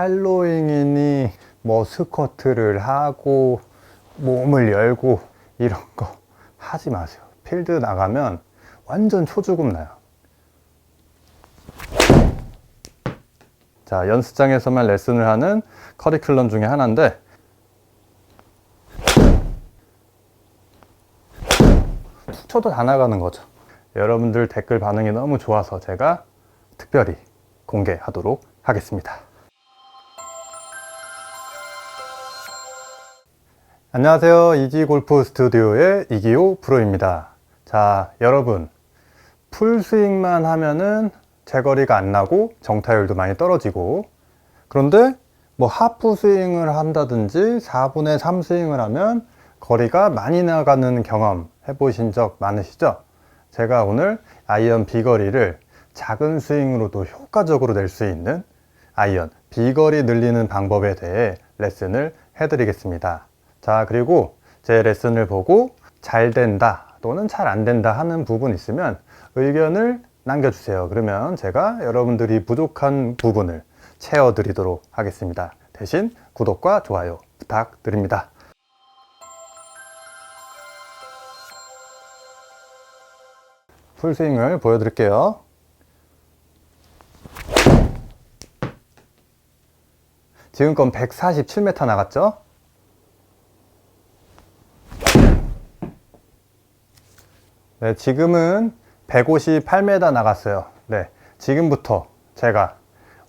할로잉이니 뭐 스쿼트를 하고 몸을 열고 이런 거 하지 마세요. 필드 나가면 완전 초죽음 나요. 자, 연습장에서만 레슨을 하는 커리큘럼 중에 하나인데 툭 쳐도 다 나가는 거죠. 여러분들 댓글 반응이 너무 좋아서 제가 특별히 공개하도록 하겠습니다. 안녕하세요. 이지 골프 스튜디오의 이기호 프로입니다. 자, 여러분. 풀스윙만 하면은 제거리가 안 나고 정타율도 많이 떨어지고 그런데 뭐 하프 스윙을 한다든지 4분의 3 스윙을 하면 거리가 많이 나가는 경험 해보신 적 많으시죠? 제가 오늘 아이언 비거리를 작은 스윙으로도 효과적으로 낼 수 있는 아이언 비거리 늘리는 방법에 대해 레슨을 해드리겠습니다. 자, 그리고 제 레슨을 보고 잘 된다 또는 잘 안 된다 하는 부분 있으면 의견을 남겨주세요. 그러면 제가 여러분들이 부족한 부분을 채워드리도록 하겠습니다. 대신 구독과 좋아요 부탁드립니다. 풀스윙을 보여드릴게요. 지금껏 147m 나갔죠? 네, 지금은 158m 나갔어요. 네, 지금부터 제가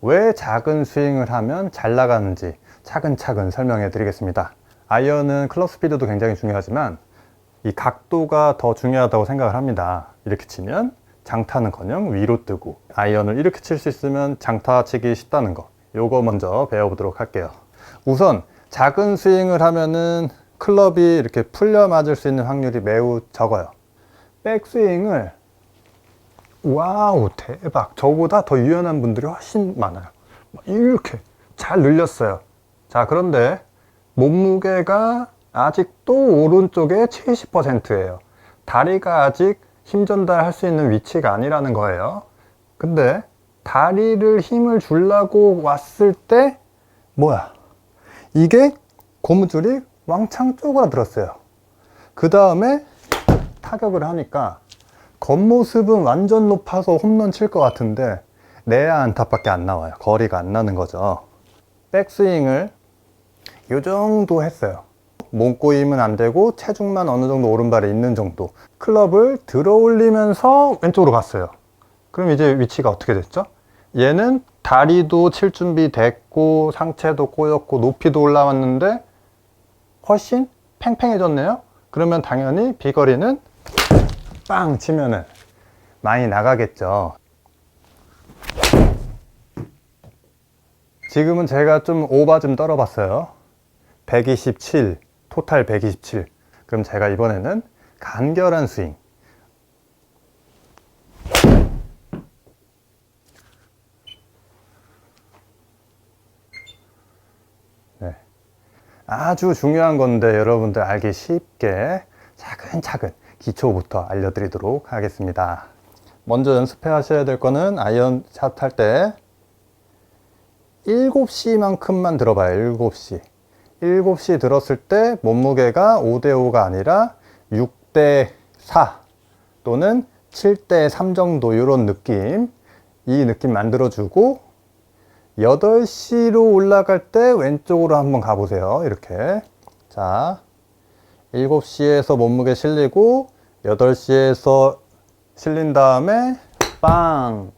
왜 작은 스윙을 하면 잘 나가는지 차근차근 설명해 드리겠습니다. 아이언은 클럽 스피드도 굉장히 중요하지만 이 각도가 더 중요하다고 생각을 합니다. 이렇게 치면 장타는커녕 위로 뜨고 아이언을 이렇게 칠 수 있으면 장타 치기 쉽다는 거. 요거 먼저 배워보도록 할게요. 우선 작은 스윙을 하면은 클럽이 이렇게 풀려 맞을 수 있는 확률이 매우 적어요. 백스윙을 와우 대박. 저보다 더 유연한 분들이 훨씬 많아요. 이렇게 잘 늘렸어요. 자 그런데 몸무게가 아직도 오른쪽에 70%예요. 다리가 아직 힘 전달할 수 있는 위치가 아니라는 거예요. 근데 다리를 힘을 주려고 왔을 때 뭐야? 이게 고무줄이 왕창 쪼그라들었어요. 그 다음에 타격을 하니까 겉모습은 완전 높아서 홈런 칠 것 같은데 내야 안타밖에 안 나와요. 거리가 안 나는 거죠. 백스윙을 이 정도 했어요. 몸 꼬임은 안 되고 체중만 어느 정도 오른발에 있는 정도. 클럽을 들어 올리면서 왼쪽으로 갔어요. 그럼 이제 위치가 어떻게 됐죠? 얘는 다리도 칠 준비 됐고 상체도 꼬였고 높이도 올라왔는데 훨씬 팽팽해졌네요. 그러면 당연히 비거리는 빵 치면은 많이 나가겠죠. 지금은 제가 좀 오바 좀 떨어봤어요. 127, 토탈 127. 그럼 제가 이번에는 간결한 스윙. 네. 아주 중요한 건데 여러분들 알기 쉽게 차근차근 기초부터 알려드리도록 하겠습니다. 먼저 연습해 하셔야 될 거는 아이언 샷 할 때 7시만큼만 들어봐요. 7시. 7시 들었을 때 몸무게가 5대5가 아니라 6대4 또는 7대3 정도 이런 느낌 이 느낌 만들어주고 8시로 올라갈 때 왼쪽으로 한번 가보세요. 이렇게. 자, 7시에서 몸무게 실리고 8시에서 실린 다음에 빵!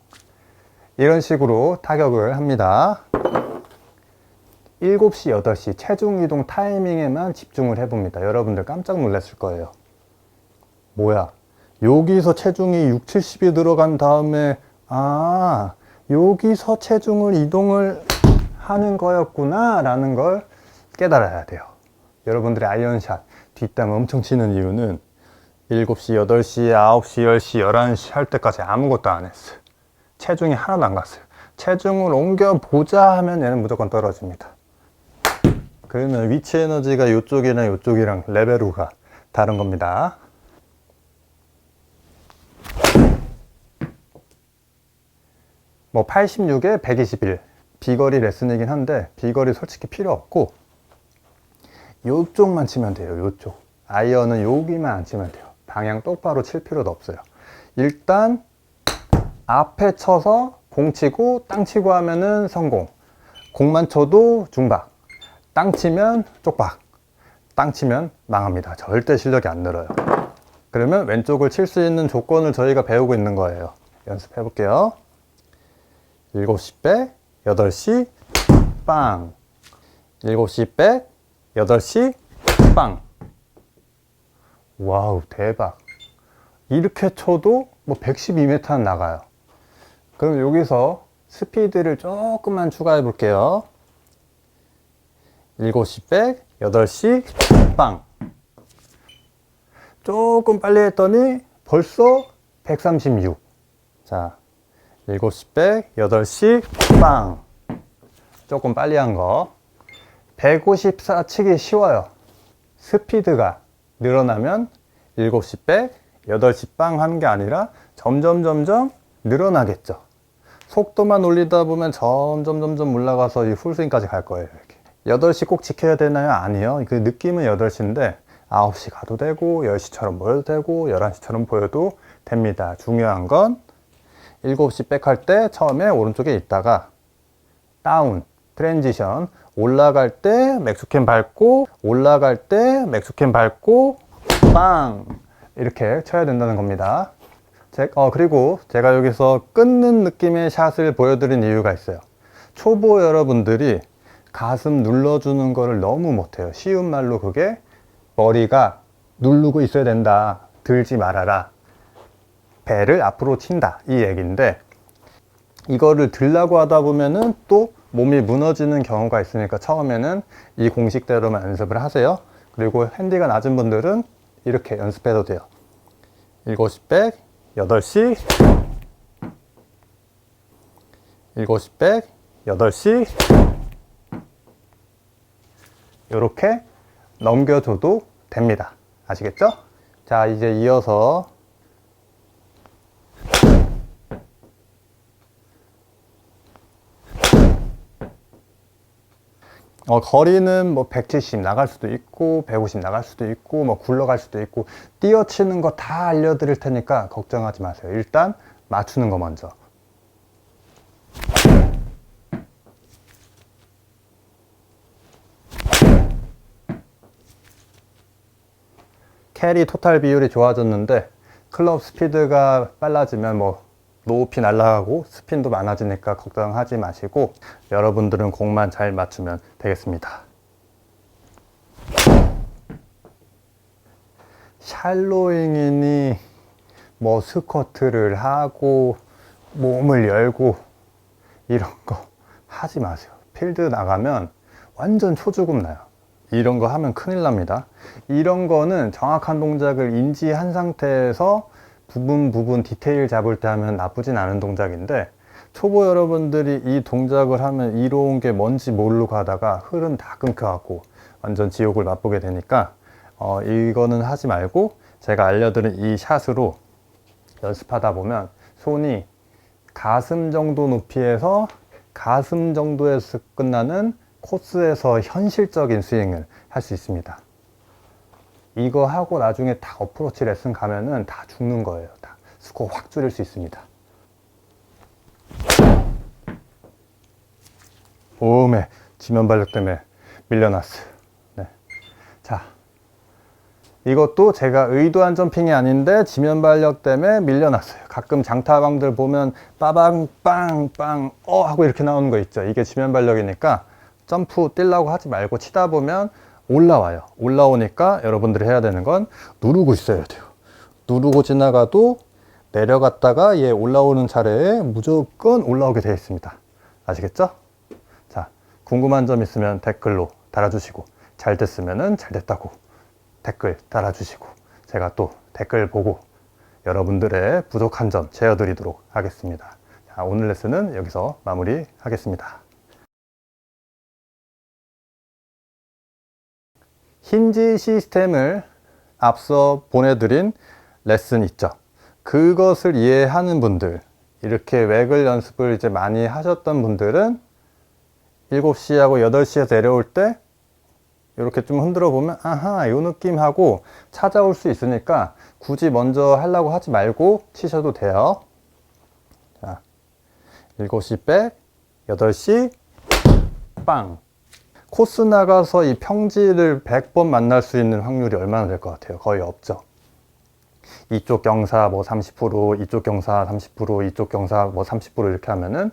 이런 식으로 타격을 합니다. 7시, 8시 체중 이동 타이밍에만 집중을 해봅니다. 여러분들 깜짝 놀랐을 거예요. 뭐야? 여기서 체중이 6, 70이 들어간 다음에 아 여기서 체중을 이동을 하는 거였구나 라는 걸 깨달아야 돼요. 여러분들의 아이언샷 뒷땅 엄청 치는 이유는 7시, 8시, 9시, 10시, 11시 할 때까지 아무것도 안 했어요. 체중이 하나도 안 갔어요. 체중을 옮겨보자 하면 얘는 무조건 떨어집니다. 그러면 위치 에너지가 이쪽이랑 이쪽이랑 레벨 5가 다른 겁니다. 뭐 86에 121 비거리 레슨이긴 한데 비거리 솔직히 필요 없고 요쪽만 치면 돼요 요쪽 아이언은 여기만 안 치면 돼요 방향 똑바로 칠 필요도 없어요. 일단 앞에 쳐서 공 치고 땅 치고 하면은 성공. 공만 쳐도 중박. 땅 치면 쪽박. 땅 치면 망합니다. 절대 실력이 안 늘어요. 그러면 왼쪽을 칠 수 있는 조건을 저희가 배우고 있는 거예요. 연습해 볼게요. 7시 백 8시 빵. 7시 백 8시 빵 와우 대박 이렇게 쳐도 뭐 112m는 나가요 그럼 여기서 스피드를 조금만 추가해 볼게요 7시 백 8시 빵 조금 빨리 했더니 벌써 136 자, 7시 백, 8시 빵. 조금 빨리 한 거. 154 치기 쉬워요. 스피드가 늘어나면 7시 백, 8시 빵 하는 게 아니라 점점 점점 늘어나겠죠. 속도만 올리다 보면 점점 점점 올라가서 이 풀스윙까지 갈 거예요. 이렇게. 8시 꼭 지켜야 되나요? 아니요. 그 느낌은 8시인데 9시 가도 되고 10시처럼 보여도 되고 11시처럼 보여도 됩니다. 중요한 건 7시 백할 때 처음에 오른쪽에 있다가 다운, 트랜지션 올라갈 때 맥스캔 밟고 올라갈 때 맥스캔 밟고 빵 이렇게 쳐야 된다는 겁니다. 제, 어, 그리고 제가 여기서 끊는 느낌의 샷을 보여드린 이유가 있어요. 초보 여러분들이 가슴 눌러주는 거를 너무 못해요. 쉬운 말로 그게 머리가 누르고 있어야 된다. 들지 말아라. 배를 앞으로 친다 이 얘기인데 이거를 들라고 하다 보면은 또 몸이 무너지는 경우가 있으니까 처음에는 이 공식대로만 연습을 하세요. 그리고 핸디가 낮은 분들은 이렇게 연습해도 돼요. 7시 백 8시 7시 백 8시 이렇게 넘겨줘도 됩니다. 아시겠죠? 자 이제 이어서 어, 거리는 뭐 170 나갈 수도 있고 150 나갈 수도 있고 뭐 굴러갈 수도 있고 뛰어치는 거 다 알려드릴 테니까 걱정하지 마세요. 일단 맞추는 거 먼저. 캐리 토탈 비율이 좋아졌는데 클럽 스피드가 빨라지면 뭐 높이 날아가고 스핀도 많아지니까 걱정하지 마시고 여러분들은 공만 잘 맞추면 되겠습니다. 샬로잉이니 뭐 스쿼트를 하고 몸을 열고 이런 거 하지 마세요. 필드 나가면 완전 초죽음 나요. 이런 거 하면 큰일 납니다. 이런 거는 정확한 동작을 인지한 상태에서 부분 부분 디테일 잡을 때 하면 나쁘진 않은 동작인데 초보 여러분들이 이 동작을 하면 이로운 게 뭔지 모르고 하다가 흐름 다 끊겨갖고 완전 지옥을 맛보게 되니까 어, 이거는 하지 말고 제가 알려드린 이 샷으로 연습하다 보면 손이 가슴 정도 높이에서 가슴 정도에서 끝나는 코스에서 현실적인 스윙을 할 수 있습니다. 이거 하고 나중에 다 어프로치 레슨 가면은 다 죽는 거예요. 다 스코어 확 줄일 수 있습니다. 오메 지면 발력 때문에 밀려났어요. 네. 자, 이것도 제가 의도한 점핑이 아닌데 지면 발력 때문에 밀려났어요. 가끔 장타방들 보면 빠방 빵빵 어 하고 이렇게 나오는 거 있죠. 이게 지면 발력이니까 점프 뛰려고 하지 말고 치다 보면 올라와요. 올라오니까 여러분들이 해야 되는 건 누르고 있어야 돼요. 누르고 지나가도 내려갔다가 얘 올라오는 차례에 무조건 올라오게 되어 있습니다. 아시겠죠? 자, 궁금한 점 있으면 댓글로 달아주시고 잘 됐으면 잘 됐다고 댓글 달아주시고 제가 또 댓글 보고 여러분들의 부족한 점 채워드리도록 하겠습니다. 자, 오늘 레슨은 여기서 마무리하겠습니다. 힌지 시스템을 앞서 보내드린 레슨 있죠. 그것을 이해하는 분들, 이렇게 웩을 연습을 이제 많이 하셨던 분들은 7시하고 8시에서 내려올 때 이렇게 좀 흔들어 보면 아하 요 느낌하고 찾아올 수 있으니까 굳이 먼저 하려고 하지 말고 치셔도 돼요. 자, 7시 백, 8시 빵. 코스 나가서 이 평지를 100번 만날 수 있는 확률이 얼마나 될 것 같아요? 거의 없죠. 이쪽 경사 뭐 30%, 이쪽 경사 30%, 이쪽 경사 뭐 30% 이렇게 하면은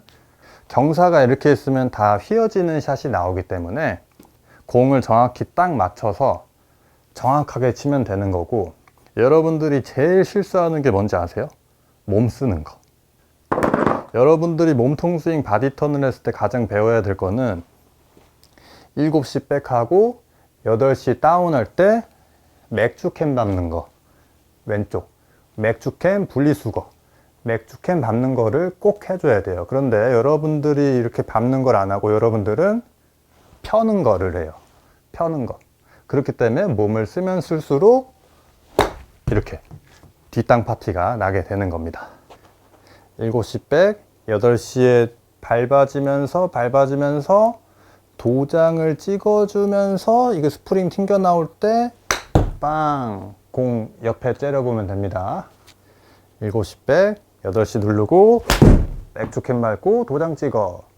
경사가 이렇게 있으면 다 휘어지는 샷이 나오기 때문에 공을 정확히 딱 맞춰서 정확하게 치면 되는 거고 여러분들이 제일 실수하는 게 뭔지 아세요? 몸 쓰는 거. 여러분들이 몸통 스윙 바디 턴을 했을 때 가장 배워야 될 거는 7시 백하고 8시 다운할 때 맥주캔 밟는 거. 왼쪽. 맥주캔 분리수거. 맥주캔 밟는 거를 꼭 해줘야 돼요. 그런데 여러분들이 이렇게 밟는 걸 안 하고 여러분들은 펴는 거를 해요. 펴는 거. 그렇기 때문에 몸을 쓰면 쓸수록 이렇게 뒷땅 파티가 나게 되는 겁니다. 7시 백, 8시에 밟아지면서 밟아지면서 도장을 찍어주면서 이게 스프링 튕겨 나올 때 빵! 공 옆에 째려보면 됩니다. 7시 백, 8시 누르고 백주캔 밟고 도장 찍어.